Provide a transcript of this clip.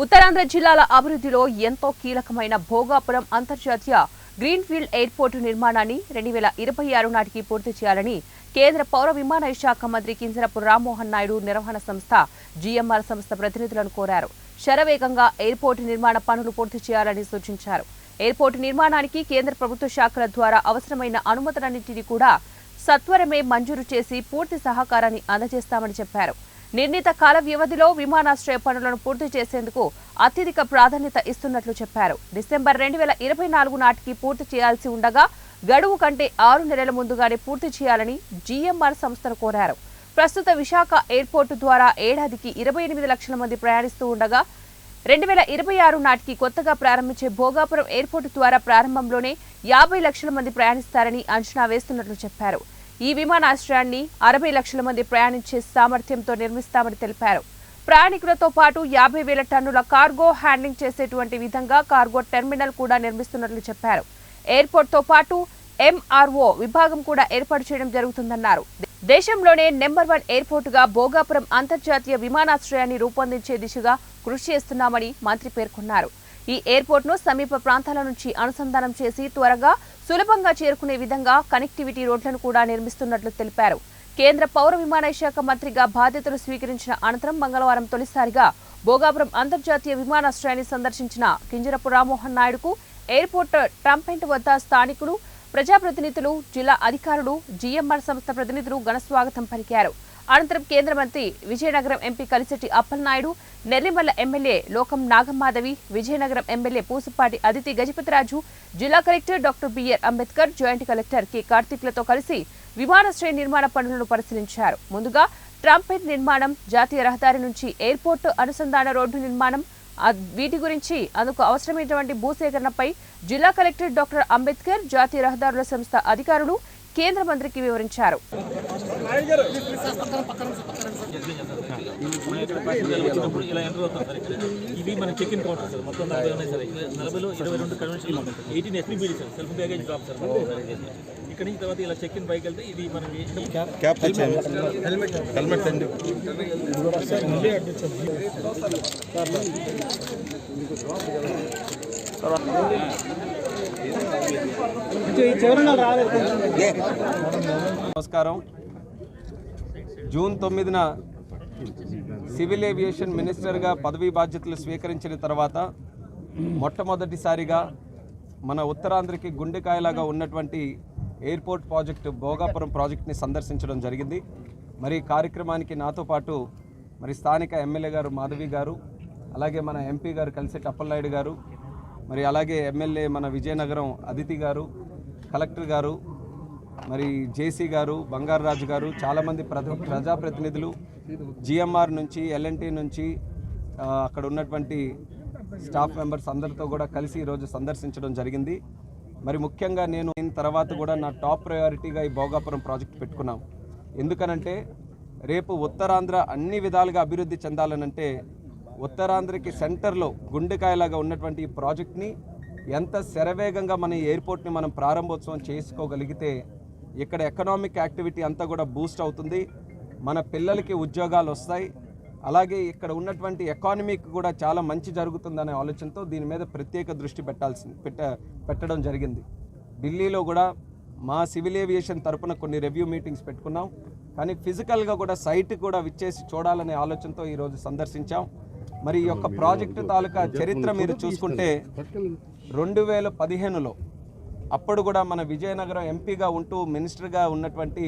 ఉత్తరాంధ్ర జిల్లాల అభివృద్ధిలో ఎంతో కీలకమైన భోగాపురం అంతర్జాతీయ గ్రీన్ఫీల్డ్ ఎయిర్పోర్టు నిర్మాణాన్ని రెండు వేల ఇరవై ఆరు నాటికి పూర్తి చేయాలని కేంద్ర పౌర విమానయాన శాఖ మంత్రి కింజరపు రామ్మోహన్ నాయుడు నిర్వహణ సంస్థ జీఎంఆర్ సంస్థ ప్రతినిధులను కోరారు. శరవేగంగా ఎయిర్పోర్టు నిర్మాణ పనులు పూర్తి చేయాలని సూచించారు. ఎయిర్పోర్టు నిర్మాణానికి కేంద్ర ప్రభుత్వ శాఖల ద్వారా అవసరమైన అనుమతులన్నింటినీ కూడా సత్వరమే మంజూరు చేసి పూర్తి సహకారాన్ని అందజేస్తామని చెప్పారు. నిర్ణీత కాల వ్యవధిలో విమానాశ్రయ పనులను పూర్తి చేసేందుకు అత్యధిక ప్రాధాన్యత ఇస్తున్నట్లు చెప్పారు. డిసెంబర్ రెండు వేల ఇరవై నాలుగు నాటికి పూర్తి చేయాల్సి ఉండగా గడువు కంటే ఆరు నెలల ముందుగానే పూర్తి చేయాలని జీఎంఆర్ సంస్థను కోరారు. ప్రస్తుత విశాఖ ఎయిర్పోర్టు ద్వారా ఏడాదికి ఇరవై ఎనిమిది లక్షల మంది ప్రయాణిస్తూ ఉండగా రెండు వేల ఇరవై ఆరు నాటికి కొత్తగా ప్రారంభించే భోగాపురం ఎయిర్పోర్టు ద్వారా ప్రారంభంలోనే యాభై లక్షల మంది ప్రయాణిస్తారని అంచనా వేస్తున్నట్లు చెప్పారు. ఈ విమానాశ్రయాన్ని అరవై లక్షల మంది ప్రయాణించే సామర్థ్యంతో నిర్మిస్తామని తెలిపారు. ప్రయాణికులతో పాటు యాభై వేల టన్నుల కార్గో హ్యాండ్లింగ్ చేసేటువంటి విధంగా కార్గో టెర్మినల్ కూడా నిర్మిస్తున్నట్లు చెప్పారు. ఎయిర్పోర్ట్తో పాటు ఎంఆర్ఓ విభాగం కూడా ఏర్పాటు చేయడం జరుగుతుందన్నారు. దేశంలోనే నెంబర్ వన్ ఎయిర్పోర్టుగా భోగాపురం అంతర్జాతీయ విమానాశ్రయాన్ని రూపొందించే దిశగా కృషి చేస్తున్నామని మంత్రి పేర్కొన్నారు. ఈ ఎయిర్పోర్ట్ను సమీప ప్రాంతాల నుంచి అనుసంధానం చేసి త్వరగా సులభంగా చేరుకునే విధంగా కనెక్టివిటీ రోడ్లను కూడా నిర్మిస్తున్నట్లు తెలిపారు. కేంద్ర పౌర విమానయాన శాఖ మంత్రిగా బాధ్యతలు స్వీకరించిన అనంతరం మంగళవారం తొలిసారిగా భోగాపురం అంతర్జాతీయ విమానాశ్రయాన్ని సందర్శించిన కింజరపు రామ్మోహన్ నాయుడుకు ఎయిర్పోర్ట్ ట్రంపెంట్ వద్ద స్థానికులు ప్రజాప్రతినిధులు జిల్లా అధికారులు జీఎంఆర్ సంస్థ ప్రతినిధులు ఘనస్వాగతం పలికారు. అనంతరం కేంద్ర మంత్రి Vizianagaram MP Kalisetti Appalanaidu Nellimarla MLA Lokam Nagamadhavi Vizianagaram MLA Pusapati Aditi Gajapathiraju జిల్లా collector doctor BR Ambedkar joint collector K కార్తిక్లతో కలిసి విమానాశ్రయ నిర్మాణ పనులను పరిశీలించారు. ముందుగా ట్రంపెట్ నిర్మాణం జాతీయ రహదారి నుంచి ఎయిర్పోర్టు అనుసంధాన రోడ్డు నిర్మాణం వీటి గురించి అందుకు అవసరమైనటువంటి భూసేకరణపై జిల్లా కలెక్టర్ డాక్టర్ అంబేద్కర్ జాతీయ రహదారుల సంస్థ అధికారులు కేంద్ర మంత్రికి వివరించారు. ఇలా ఎంటర్ అవుతాం ఇక్కడ ఇవి మన చెక్ ఇన్ కౌంటర్ సార్ మొత్తం నలభై ఉన్నాయి సార్ నలభైలో ఇరవై రెండు convention eighteen ఎస్పీబీడీ sir self baggage drop sir ఇక్కడ నుంచి తర్వాత ఇలా చెక్ ఇన్ పైకి వెళ్తే ఇది మనం క్యాప్ హెల్మెట్ హెల్మెట్ అండి నమస్కారం. జూన్ తొమ్మిదిన సివిల్ ఏవియేషన్ మినిస్టర్గా పదవీ బాధ్యతలు స్వీకరించిన తర్వాత మొట్టమొదటిసారిగా మన ఉత్తరాంధ్రకి గుండెకాయలాగా ఉన్నటువంటి ఎయిర్పోర్ట్ ప్రాజెక్టు భోగాపురం ప్రాజెక్ట్ని సందర్శించడం జరిగింది. మరి కార్యక్రమానికి నాతో పాటు మరి స్థానిక ఎమ్మెల్యే గారు మాధవి గారు అలాగే మన ఎంపీ గారు కలిసి అప్పలనాయుడు గారు మరి అలాగే ఎమ్మెల్యే మన విజయనగరం అదితి గారు కలెక్టర్ గారు మరి జేసీ గారు బంగారరాజు గారు చాలామంది ప్రజ ప్రజాప్రతినిధులు జిఎంఆర్ నుంచి ఎల్ఎన్టీ నుంచి అక్కడ ఉన్నటువంటి స్టాఫ్ మెంబర్స్ అందరితో కూడా కలిసి ఈరోజు సందర్శించడం జరిగింది. మరి ముఖ్యంగా నేను దీని తర్వాత కూడా నా టాప్ ప్రయారిటీగా ఈ భోగాపురం ప్రాజెక్ట్ పెట్టుకున్నాం. ఎందుకనంటే రేపు ఉత్తరాంధ్ర అన్ని విధాలుగా అభివృద్ధి చెందాలనంటే ఉత్తరాంధ్రకి సెంటర్లో గుండెకాయలాగా ఉన్నటువంటి ఈ ప్రాజెక్ట్ని ఎంత శరవేగంగా మన ఎయిర్పోర్ట్ని మనం ప్రారంభోత్సవం చేసుకోగలిగితే ఇక్కడ ఎకనామిక్ యాక్టివిటీ అంతా కూడా బూస్ట్ అవుతుంది. మన పిల్లలకి ఉద్యోగాలు వస్తాయి. అలాగే ఇక్కడ ఉన్నటువంటి ఎకానమీకి కూడా చాలా మంచి జరుగుతుందనే ఆలోచనతో దీని మీద ప్రత్యేక దృష్టి పెట్టాల్సింది పెట్ట పెట్టడం జరిగింది. ఢిల్లీలో కూడా మా సివిల్ ఏవియేషన్ తరపున కొన్ని రివ్యూ మీటింగ్స్ పెట్టుకున్నాం. కానీ ఫిజికల్గా కూడా సైట్ కూడా విచ్చేసి చూడాలనే ఆలోచనతో ఈరోజు సందర్శించాం. మరి ఈ యొక్క ప్రాజెక్టు తాలూకా చరిత్ర మీరు చూసుకుంటే రెండు వేల పదిహేనులో అప్పుడు కూడా మన విజయనగరం ఎంపీగా ఉంటూ మినిస్టర్గా ఉన్నటువంటి